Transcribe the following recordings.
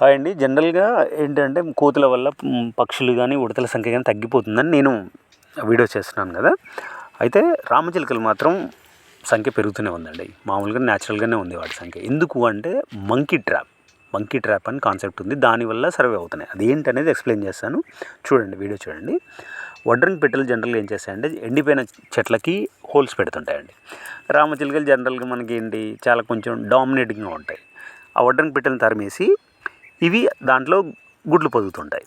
Hi అండి. జనరల్గా ఏంటంటే కోతుల వల్ల పక్షులు కానీ ఉడతల సంఖ్య కానీ తగ్గిపోతుందని నేను వీడియో చేస్తున్నాను కదా. అయితే రామచిలుకలు మాత్రం సంఖ్య పెరుగుతూనే ఉందండి. మామూలుగా న్యాచురల్గానే ఉంది వాటి సంఖ్య. ఎందుకు అంటే మంకీ ట్రాప్. మంకీ ట్రాప్ అని కాన్సెప్ట్ ఉంది. దానివల్ల సర్వే అవుతున్నాయి. అది ఏంటనేది ఎక్స్ప్లెయిన్ చేస్తాను. చూడండి వీడియో చూడండి. వడ్రంగి పెట్టెలు జనరల్గా ఏం చేస్తాయంటే ఎండిపోయిన చెట్లకి హోల్స్ పెడుతుంటాయండి. రామచిలుకలు జనరల్గా మనకి ఏంటి చాలా కొంచెం డామినేటింగ్గా ఉంటాయి. ఆ వడ్రంగి పెట్టెలను తరిమేసి ఇవి దాంట్లో గుడ్లు పొదుగుతుంటాయి.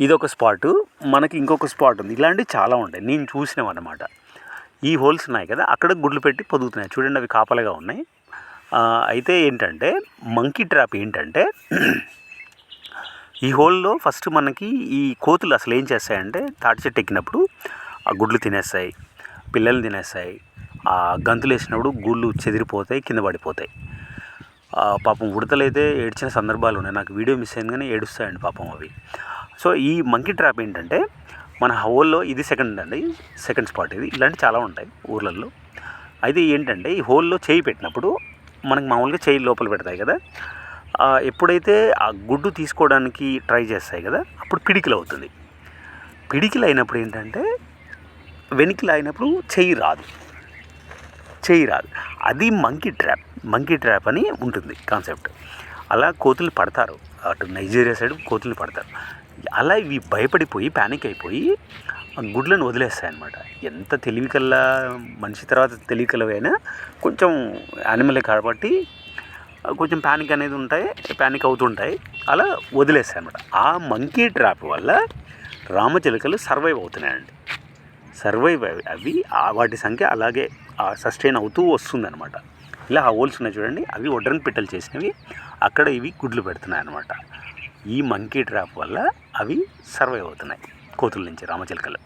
ఇదొక స్పాటు. మనకి ఇంకొక స్పాట్ ఉంది. ఇలాంటివి చాలా ఉంటాయి. నేను చూసినవి అన్నమాట ఈ హోల్స్ ఉన్నాయి కదా అక్కడ గుడ్లు పెట్టి పొదుగుతున్నాయి. చూడండి అవి కాపలగా ఉన్నాయి. అయితే ఏంటంటే మంకీ ట్రాప్ ఏంటంటే ఈ హోల్లో ఫస్ట్ మనకి ఈ కోతులు అసలు ఏం చేస్తాయంటే తాటి చెట్టు ఎక్కినప్పుడు ఆ గుడ్లు తినేస్తాయి. పిల్లల్ని తినేస్తాయి. ఆ గంతులు వేసినప్పుడు గుళ్ళు చెదిరిపోతాయి కింద పడిపోతాయి. పాపం ఉడతలైతే ఏడ్చిన సందర్భాలు ఉన్నాయి. నాకు వీడియో మిస్ అయింది కానీ ఏడుస్తాయండి పాపం అవి. సో ఈ మంకీ ట్రాప్ ఏంటంటే మన హోల్లో ఇది సెకండ్ అండి. సెకండ్ స్పాట్ ఇది. ఇలాంటి చాలా ఉంటాయి ఊర్లలో అయితే ఏంటంటే ఈ హోల్లో చేయి పెట్టినప్పుడు మనకి మామూలుగా చేయి లోపల పెడతాయి కదా. ఎప్పుడైతే ఆ గుడ్డు తీసుకోవడానికి ట్రై చేస్తాయి కదా అప్పుడు పిడికిలు అవుతుంది. పిడికిలు అయినప్పుడు ఏంటంటే వెనికిలు అయినప్పుడు చెయ్యి రాదు. చెయ్యి రాదు. అది మంకీ ట్రాప్. మంకీ ట్రాప్ అని ఉంటుంది కాన్సెప్ట్. అలా కోతులు పడతారు. అటు నైజీరియా సైడ్ కోతులు పడతారు. అలా ఇవి భయపడిపోయి ప్యానిక్ అయిపోయి గుడ్లను వదిలేస్తాయి అనమాట ఎంత తెలివికల్లా మనిషి తర్వాత తెలివికలవైనా కొంచెం యానిమలే కాబట్టి కొంచెం ప్యానిక్ అనేది ఉంటాయి ప్యానిక్ అవుతుంటాయి అలా వదిలేస్తాయి అనమాట ఆ మంకీ ట్రాప్ వల్ల రామచిలుకలు సర్వైవ్ అవుతున్నాయండి. సర్వైవ్ అవి ఆ వాటి సంఖ్య అలాగే సస్టైన్ అవుతూ వస్తుందన్నమాట. ఇలా ఆ హోల్స్ ఉన్నాయి చూడండి అవి ఒడ్రన్ పిట్టలు చేసినవి. అక్కడ ఇవి గుడ్లు పెడుతున్నాయి అన్నమాట. ఈ మంకీ ట్రాప్ వల్ల అవి సర్వైవ్ అవుతున్నాయి కోతుల నుంచి రామచిలుకలు.